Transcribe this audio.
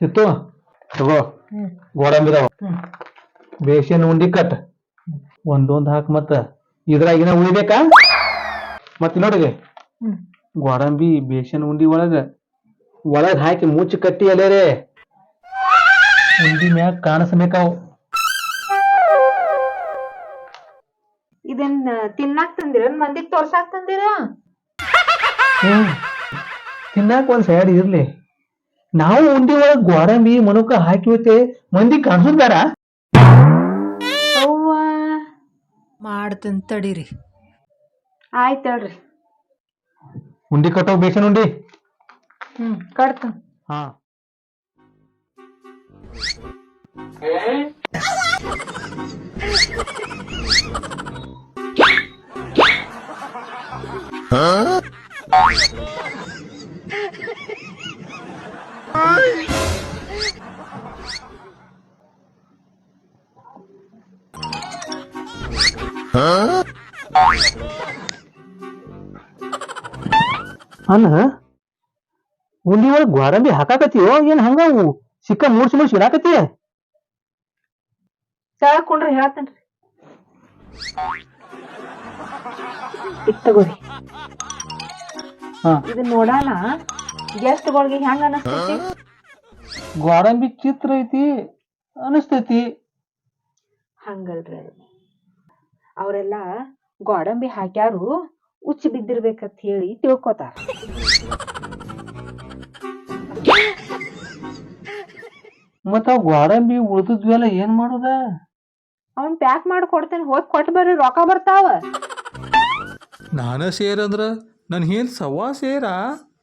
ಸಿತ್ತು? ತಗೋ. ಗೋಡಂಬಿದಾವ ಬೇಸಿನ ಉಂಡಿ ಕಟ್. ಒಂದೊಂದ್ ಹಾಕ್ ಮತ್ತ. ಇದ್ರಾಗಿನ ಉಳಿಬೇಕಾ? ಮತ್ ನೋಡಿಗೆ ಗೋಡಂಬಿ ಬೇಸಿನ ಉಂಡಿ ಒಳಗ ಒಳಗ್ ಹಾಕಿ ಮುಚ್ಚಿ ಕಟ್ಟಿ ಅಲ್ಲೇರೆ ಉಂಡಿ ಮ್ಯಾಗ ಕಾಣಿಸ್ಬೇಕಾವ್ ಇದನ್ ತಿನ್ನಾಕ್ ತಂದಿರ? ಮಂದಿಗ್ ತೋರ್ಸಾಕ್ ತಂದಿರ? ತಿನ್ನಾಕ ಒಂದ್ ಸೈಡ್ ಇರ್ಲಿ. ನಾವು ಉಂಡಿ ಒಳಗ್ ಗೋಡಂಬಿ ಮನುಕ ಹಾಕಿ ಹೋತೆ ಮಂದಿ ಕಾಣಿಸೋದ್ ಬೇಡ ಅವ್ವ ಮಾಡ್ತೀನಿ ತಡೀರಿ. ಆಯ್ತ್ ಹೇಳ್ರಿ. ಉಂಡಿ ಕಟ್ಟೋ ಬೇಸನ್ ಉಂಡಿ? ಹ್ಮ್ ಕಟ್ತ ಹಾ. ಅಲ್ಲ ಉಂಡಿ ಒಳಗ್ ಗೋಡಂಬಿ ಹಾಕಾಕತ್ತೀಯೋ? ಏನ್ ಹಂಗ ಅವು? ಸಿಕ್ಕ ಮೂರ್ಸಿ ಮೂರ್ಸಿ ಇಡಾಕತ್ತೀಯ ಕೆಳಗ್ ಕುಂಡ್ರಿ ಹೇಳ್ತೇನ್ರಿ. ಇದ್ ತಗೋರಿ. ಹಾ. ಇದನ್ ನೋಡಾನ? ಗೆಸ್ಟ್ಗಳಿಗೆ ಹೆಂಗ ಅನಸ್ತೈತಿ? ಗೋಡಂಬಿ ಚಿತ್ರ ಐತಿ ಅನಸ್ತೈತಿ. ಹಂಗಲ್ರಿ ಅದು. ಅವರೆಲ್ಲ ಗೋಡಂಬಿ ಹಾಕ್ಯಾರು ಉಚ್ಚಿ ಬಿದ್ದಿರ್ಬೇಕಂತ ಹೇಳಿ ತಿಳ್ಕೊತಾರ. ಮತ್ತ ಅವ್ ಗೋಡಂಬಿ ಉಳ್ದದ್ವೆಲ್ಲ ಏನ್ ಮಾಡುದ? ಅವನ್ ಪ್ಯಾಕ್ ಮಾಡಿ ಕೊಡ್ತೇನೆ ಹೋಗಿ ಕೊಟ್ಟು ಬರ್ರಿ ರೊಕ್ಕ ಬರ್ತಾವ. ನಾನ ಸೇರಂದ್ರ ನನ್ ಏನ್ ಸವಾ ಸೇರಾ?